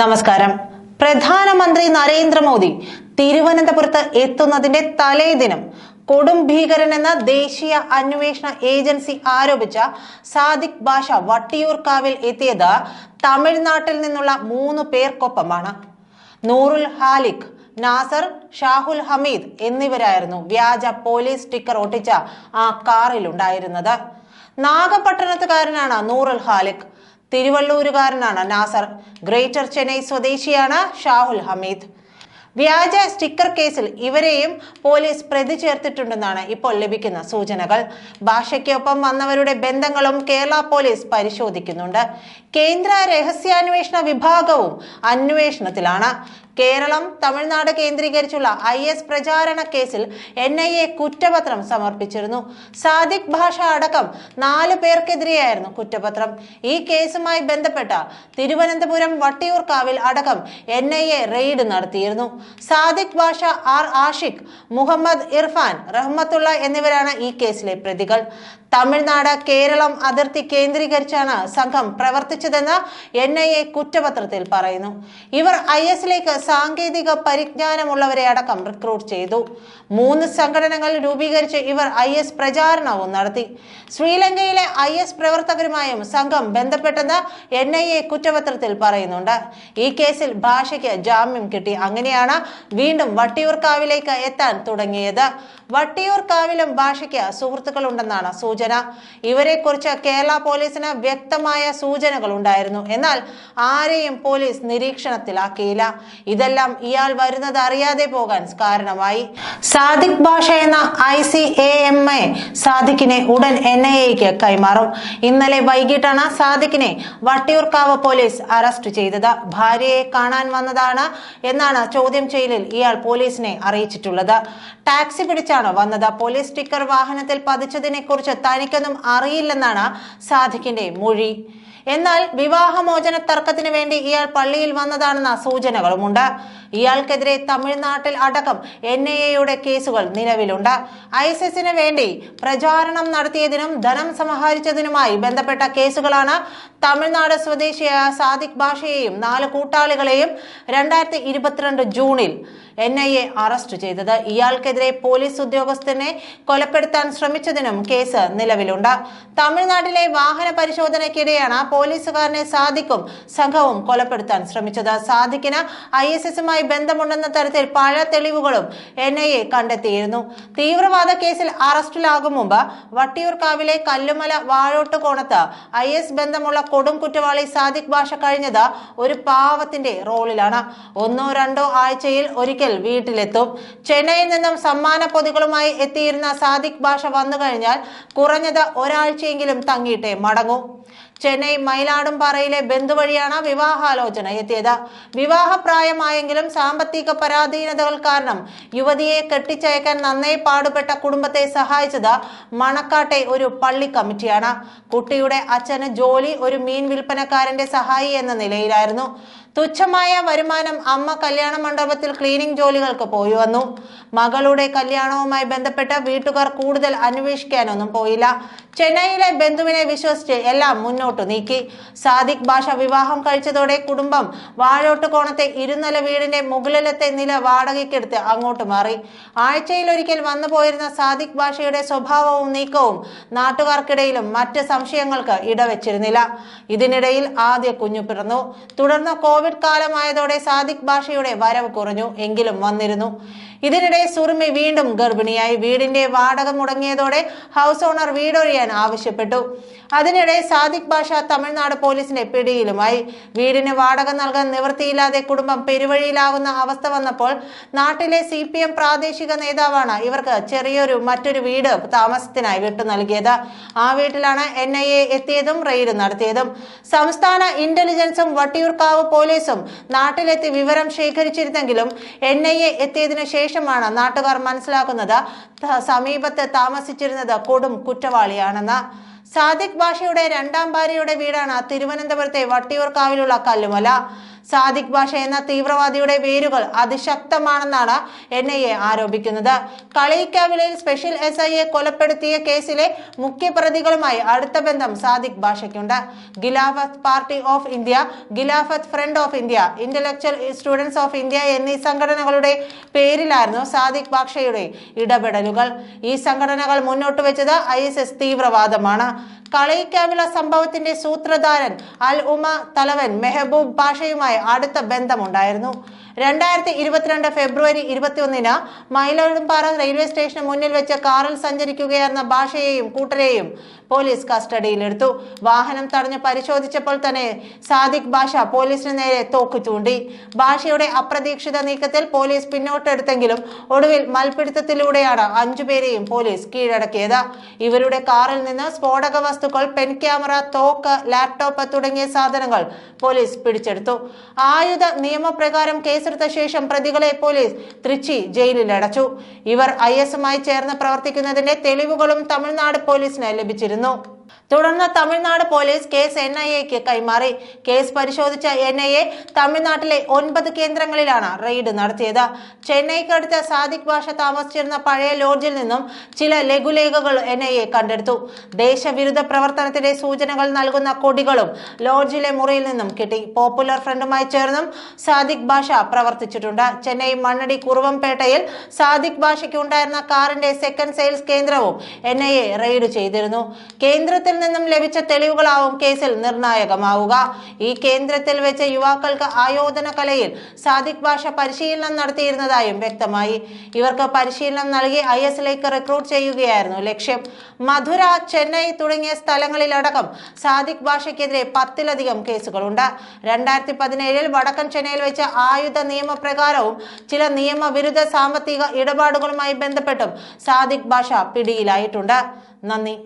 നമസ്കാരം. പ്രധാനമന്ത്രി നരേന്ദ്രമോദി തിരുവനന്തപുരത്ത് എത്തുന്നതിന്റെ തലേദിനം കൊടും ഭീകരൻ എന്ന ദേശീയ അന്വേഷണ ഏജൻസി ആരോപിച്ച സാദിഖ് ഭാഷ വട്ടിയൂർക്കാവിൽ എത്തിയത് തമിഴ്നാട്ടിൽ നിന്നുള്ള മൂന്ന് പേർക്കൊപ്പമാണ്. നൂറുൽ ഹാലിഖ് നാസർ ഷാഹുൽ ഹമീദ് എന്നിവരായിരുന്നു വ്യാജ പോലീസ് സ്റ്റിക്കർ ഒട്ടിച്ച ആ കാറിലുണ്ടായിരുന്നത്. നാഗപട്ടണത്തുകാരനാണ് നൂറുൽ ഹാലിഖ്. തിരുവള്ളൂരുകാരനാണ് നാസർ. ഗ്രേറ്റർ ചെന്നൈ സ്വദേശിയാണ് ഷാഹുൽ ഹമീദ്. വ്യാജ സ്റ്റിക്കർ കേസിൽ ഇവരെയും പോലീസ് പ്രതി ചേർത്തിട്ടുണ്ടെന്നാണ് ഇപ്പോൾ ലഭിക്കുന്ന സൂചനകൾ. ഭാഷയ്ക്കൊപ്പം വന്നവരുടെ ബന്ധങ്ങളും കേരള പോലീസ് പരിശോധിക്കുന്നുണ്ട്. കേന്ദ്ര രഹസ്യാന്വേഷണ വിഭാഗവും അന്വേഷണത്തിലാണ്. കേരളം തമിഴ്നാട് കേന്ദ്രീകരിച്ചുള്ള ഐ എസ് പ്രചാരണ കേസിൽ എൻ ഐ എ കുറ്റപത്രം സമർപ്പിച്ചിരുന്നു. സാദിഖ് ഭാഷ അടക്കം നാല് പേർക്കെതിരെയായിരുന്നു കുറ്റപത്രം. ഈ കേസുമായി ബന്ധപ്പെട്ട തിരുവനന്തപുരം വട്ടിയൂർക്കാവിൽ അടക്കം എൻ ഐ എ റെയ്ഡ് നടത്തിയിരുന്നു. സാദിഖ് ഭാഷ ആർ ആഷിഖ് മുഹമ്മദ് ഇർഫാൻ റഹ്മത്തുള്ള എന്നിവരാണ് ഈ കേസിലെ പ്രതികൾ. തമിഴ്നാട് കേരളം അതിർത്തി കേന്ദ്രീകരിച്ചാണ് സംഘം പ്രവർത്തിച്ചതെന്ന് എൻ ഐ എ കുറ്റപത്രത്തിൽ പറയുന്നു. ഇവർ ഐ എസിലേക്ക് സാങ്കേതിക പരിജ്ഞാനമുള്ളവരെ അടക്കം റിക്രൂട്ട് ചെയ്തു. മൂന്ന് സംഘടനകൾ രൂപീകരിച്ച് ഇവർ ഐ എസ് പ്രചാരണവും നടത്തി. ശ്രീലങ്കയിലെ ഐ എസ് പ്രവർത്തകരുമായും സംഘം ബന്ധപ്പെട്ടെന്ന് എൻ ഐ എ കുറ്റപത്രത്തിൽ പറയുന്നുണ്ട്. ഈ കേസിൽ ഭാഷയ്ക്ക് ജാമ്യം കിട്ടി. അങ്ങനെയാണ് വീണ്ടും വട്ടിയൂർക്കാവിലേക്ക് എത്താൻ തുടങ്ങിയത്. വട്ടിയൂർക്കാവിലും ഭാഷയ്ക്ക് സുഹൃത്തുക്കളുണ്ടെന്നാണ് സൂചന. ഇവരെക്കുറിച്ച് കേരള പോലീസിന് വ്യക്തമായ സൂചനകൾ ഉണ്ടായിരുന്നു. എന്നാൽ ആരെയും പോലീസ് നിരീക്ഷണത്തിലാക്കിയില്ല. ഇതെല്ലാം ഇയാൾ വരുന്നത് അറിയാതെ പോകാൻ കാരണമായി. സാദിഖ് ഭാഷ എന്ന I C A M A സാദിഖിനെ ഉടൻ എൻ ഐ എക്ക് കൈമാറും. ഇന്നലെ വൈകിട്ടാണ് സാദിഖിനെ വട്ടിയൂർക്കാവ് പോലീസ് അറസ്റ്റ് ചെയ്തത്. ഭാര്യയെ കാണാൻ വന്നതാണ് എന്നാണ് ചോദ്യം ചെയ്യലിൽ ഇയാൾ പോലീസിനെ അറിയിച്ചിട്ടുള്ളത്. ടാക്സി പിടിച്ചാണ് വന്നത്. പോലീസ് സ്റ്റിക്കർ വാഹനത്തിൽ പതിച്ചതിനെ കുറിച്ച് തനിക്കൊന്നും അറിയില്ലെന്നാണ് സാദിഖിന്റെ മൊഴി. എന്നാൽ വിവാഹമോചന തർക്കത്തിന് വേണ്ടി ഇയാൾ പള്ളിയിൽ വന്നതാണെന്ന സൂചനകളുമുണ്ട്. ഇയാൾക്കെതിരെ തമിഴ്നാട്ടിൽ അടക്കം എൻ ഐ എയുടെ കേസുകൾ നിലവിലുണ്ട്. ഐസിസിന് വേണ്ടി പ്രചാരണം നടത്തിയതിനും ധനം സമാഹരിച്ചതിനുമായി ബന്ധപ്പെട്ട കേസുകളാണ് തമിഴ്നാട് സ്വദേശിയായ സാദിഖ് ഭാഷയെയും നാല് കൂട്ടാളികളെയും രണ്ടായിരത്തി ഇരുപത്തിരണ്ട് ജൂണിൽ എൻ ഐ എ അറസ്റ്റ് ചെയ്തത്. ഇയാൾക്കെതിരെ പോലീസ് ഉദ്യോഗസ്ഥനെ കൊലപ്പെടുത്താൻ ശ്രമിച്ചതിനും കേസ് നിലവിലുണ്ട്. തമിഴ്നാട്ടിലെ വാഹന പരിശോധനയ്ക്കിടെയാണ് പോലീസുകാരനെ സാദിഖും സംഘവും കൊലപ്പെടുത്താൻ ശ്രമിച്ചത്. സാദിഖിന് ഐ എസ് എസുമായി ബന്ധമുണ്ടെന്ന തരത്തിൽ പല തെളിവുകളും എൻ ഐ എ കണ്ടെത്തിയിരുന്നു. തീവ്രവാദ കേസിൽ അറസ്റ്റിലാകും മുമ്പ് വട്ടിയൂർക്കാവിലെ കല്ലുമല വാഴോട്ട് കോണത്ത് ഐ എസ് ബന്ധമുള്ള കൊടും കുറ്റവാളി സാദിഖ് ഭാഷ കഴിഞ്ഞത് ഒരു പാവത്തിന്റെ റോളിലാണ്. ഒന്നോ രണ്ടോ ആഴ്ചയിൽ ഒരിക്കൽ വീട്ടിലെത്തും. ചെന്നൈയിൽ നിന്നും സമ്മാന പൊതികളുമായി എത്തിയിരുന്ന സാദിഖ് ഭാഷ വന്നു കഴിഞ്ഞാൽ കുറഞ്ഞത് ഒരാഴ്ചയെങ്കിലും തങ്ങിയിട്ടേ മടങ്ങൂ. ചെന്നൈ മയിലാടുംപാറയിലെ ബന്ധു വഴിയാണ് വിവാഹാലോചന എത്തിയത്. വിവാഹപ്രായമായെങ്കിലും സാമ്പത്തിക പരാധീനതകൾ കാരണം യുവതിയെ കെട്ടിച്ചയക്കാൻ നന്നേ പാടുപെട്ട കുടുംബത്തെ സഹായിച്ചത് മണക്കാട്ടെ ഒരു പള്ളി കമ്മിറ്റിയാണ്. കുട്ടിയുടെ അച്ഛന് ജോലി ഒരു മീൻ വിൽപ്പനക്കാരന്റെ സഹായി എന്ന നിലയിലായിരുന്നു. തുച്ഛമായ വരുമാനം അമ്മ കല്യാണ മണ്ഡപത്തിൽ ക്ലീനിംഗ് ജോലികൾക്ക് പോയി വന്നു. മകളുടെ കല്യാണവുമായി ബന്ധപ്പെട്ട് വീട്ടുകാർ കൂടുതൽ അന്വേഷിക്കാനൊന്നും പോയില്ല. ചെന്നൈയിലെ ബന്ധുവിനെ വിശ്വസിച്ച് എല്ലാം മുന്നോട്ട് നീക്കി. സാദിഖ് ഭാഷ വിവാഹം കഴിച്ചതോടെ കുടുംബം വാഴോട്ടുകോണത്തെ ഇരുനില വീടിന്റെ മുകളിലത്തെ നില വാടകയ്ക്കെടുത്ത് അങ്ങോട്ട് മാറി. ആഴ്ചയിൽ ഒരിക്കൽ വന്നു പോയിരുന്ന സാദിഖ് ഭാഷയുടെ സ്വഭാവവും നീക്കവും നാട്ടുകാർക്കിടയിലും മറ്റ് സംശയങ്ങൾക്ക് ഇടവെച്ചിരുന്നില്ല. ഇതിനിടയിൽ ആദ്യ കുഞ്ഞു പിറന്നു. തുടർന്ന് കോവിഡ് കാലമായതോടെ സാദിഖ് ഭാഷയുടെ വരവ് കുറഞ്ഞു. എങ്കിലും വന്നിരുന്നു. ഇതിനിടെ സുറുമി വീണ്ടും ഗർഭിണിയായി. വീടിന്റെ വാടക മുടങ്ങിയതോടെ ഹൗസ് ഓണർ വീടൊഴിയാൻ ആവശ്യപ്പെട്ടു. അതിനിടെ സാദിഖ് ഭാഷ തമിഴ്നാട് പോലീസിന്റെ പിടിയിലുമായി. വീടിന് വാടക നൽകാൻ നിവൃത്തിയില്ലാതെ കുടുംബം പെരുവഴിയിലാകുന്ന അവസ്ഥ വന്നപ്പോൾ നാട്ടിലെ സി പി എം പ്രാദേശിക നേതാവാണ് ഇവർക്ക് ചെറിയൊരു മറ്റൊരു വീട് താമസത്തിനായി വിട്ടു നൽകിയത്. ആ വീട്ടിലാണ് എൻ ഐ എ എത്തിയതും റെയ്ഡ് നടത്തിയതും. സംസ്ഥാന ഇന്റലിജൻസും വട്ടിയൂർക്കാവ് പോലീസും നാട്ടിലെത്തി വിവരം ശേഖരിച്ചിരുന്നെങ്കിലും എൻ ഐ എ എത്തിയതിനു ശേഷമാണ് നാട്ടുകാർ മനസ്സിലാക്കുന്നത് സമീപത്ത് താമസിച്ചിരുന്നത് കൊടും കുറ്റവാളിയാണെന്ന്. സാദിഖ് ഭാഷയുടെ രണ്ടാം ഭാര്യയുടെ വീടാണ് തിരുവനന്തപുരത്തെ വട്ടിയൂർക്കാവിലുള്ള കല്ലുമല. സാദിഖ് ഭാഷ എന്ന തീവ്രവാദിയുടെ വേരുകൾ അതിശക്തമാണെന്നാണ് എൻ ഐ എ ആരോപിക്കുന്നത്. കളിയിക്കാവിളയിൽ സ്പെഷ്യൽ എസ് ഐ എ കൊലപ്പെടുത്തിയ കേസിലെ മുഖ്യപ്രതികളുമായി അടുത്ത ബന്ധം Sadiq ഭാഷയ്ക്കുണ്ട്. Khilafat party of India Khilafat front of India intellectual students of India എന്നീ സംഘടനകളുടെ പേരിലായിരുന്നു സാദിഖ് ഭാഷയുടെ ഇടപെടലുകൾ. ഈ സംഘടനകൾ മുന്നോട്ട് വെച്ചത് ഐ തീവ്രവാദമാണ്. കളയിക്കാവിള സംഭവത്തിന്റെ സൂത്രധാരൻ അൽ ഉമ തലവൻ മെഹബൂബ് ഭാഷയുമായി അടുത്ത ബന്ധമുണ്ടായിരുന്നു. രണ്ടായിരത്തി ഇരുപത്തിരണ്ട് ഫെബ്രുവരി ഇരുപത്തിയൊന്നിന് മൈലോടുംപാറ റെയിൽവേ സ്റ്റേഷന് മുന്നിൽ വെച്ച് കാറിൽ സഞ്ചരിക്കുകയായിരുന്ന ഭാഷയെയും കൂട്ടരെയും പോലീസ് കസ്റ്റഡിയിലെടുത്തു. വാഹനം തടഞ്ഞ് പരിശോധിച്ചപ്പോൾ തന്നെ സാദിഖ് ഭാഷ പോലീസിന് നേരെ തോക്ക് ചൂണ്ടി. ഭാഷയുടെ അപ്രതീക്ഷിത നീക്കത്തിൽ പോലീസ് പിന്നോട്ടെടുത്തെങ്കിലും ഒടുവിൽ മൽപിടുത്തത്തിലൂടെയാണ് അഞ്ചുപേരെയും പോലീസ് കീഴടക്കിയത്. ഇവരുടെ കാറിൽ നിന്ന് സ്ഫോടക വസ്തുക്കൾ പെൻ ക്യാമറ തോക്ക് ലാപ്ടോപ്പ് തുടങ്ങിയ സാധനങ്ങൾ പോലീസ് പിടിച്ചെടുത്തു. ആയുധ നിയമപ്രകാരം കേസെടുത്ത ശേഷം പ്രതികളെ പോലീസ് തൃച്ചി ജയിലിൽ അടച്ചു. ഇവർ ഐ എസുമായി ചേർന്ന് പ്രവർത്തിക്കുന്നതിന്റെ തെളിവുകളും തമിഴ്നാട് പോലീസിന് ലഭിച്ചിരുന്നു. തുടർന്ന് Tamil Nadu police case N I എക്ക് കൈമാറി. കേസ് പരിശോധിച്ച എൻ ഐ എ തമിഴ്നാട്ടിലെ ഒൻപത് കേന്ദ്രങ്ങളിലാണ് റെയ്ഡ് നടത്തിയത്. ചെന്നൈക്കടുത്ത സാദിഖ് ഭാഷ താമസിച്ചിരുന്ന പഴയ ലോഡ്ജിൽ നിന്നും ചില ലഘുലേഖകൾ എൻ ഐ എ കണ്ടെടുത്തു. ദേശവിരുദ്ധ പ്രവർത്തനത്തിന്റെ സൂചനകൾ നൽകുന്ന കൊടികളും ലോഡ്ജിലെ മുറിയിൽ നിന്നും കിട്ടി. പോപ്പുലർ ഫ്രണ്ടുമായി ചേർന്നും സാദിഖ് ഭാഷ പ്രവർത്തിച്ചിട്ടുണ്ട്. ചെന്നൈ മണ്ണടി കുറുവംപേട്ടയിൽ സാദിഖ് ഭാഷയ്ക്ക് ഉണ്ടായിരുന്ന കാറിന്റെ സെക്കൻഡ് സെയിൽസ് കേന്ദ്രവും എൻ റെയ്ഡ് ചെയ്തിരുന്നു. കേന്ദ്രത്തിൽ നിന്നും ലഭിച്ച തെളിവുകളാവും കേസിൽ നിർണായകമാവുക. ഈ കേന്ദ്രത്തിൽ വെച്ച് യുവാക്കൾക്ക് ആയോധന കലയിൽ സാദിഖ് ഭാഷ പരിശീലനം നടത്തിയിരുന്നതായും വ്യക്തമായി. ഇവർക്ക് പരിശീലനം നൽകി ഐ എസിലേക്ക് റിക്രൂട്ട് ചെയ്യുകയായിരുന്നു ലക്ഷ്യം. മധുര ചെന്നൈ തുടങ്ങിയ സ്ഥലങ്ങളിലടക്കം സാദിഖ് ഭാഷയ്ക്കെതിരെ പത്തിലധികം കേസുകളുണ്ട്. രണ്ടായിരത്തി പതിനേഴിൽ വടക്കൻ ചെന്നൈയിൽ വെച്ച് ആയുധ നിയമപ്രകാരവും ചില നിയമവിരുദ്ധ സാമ്പത്തിക ഇടപാടുകളുമായി ബന്ധപ്പെട്ടും സാദിഖ് ഭാഷ പിടിയിലായിട്ടുണ്ട്. നന്ദി.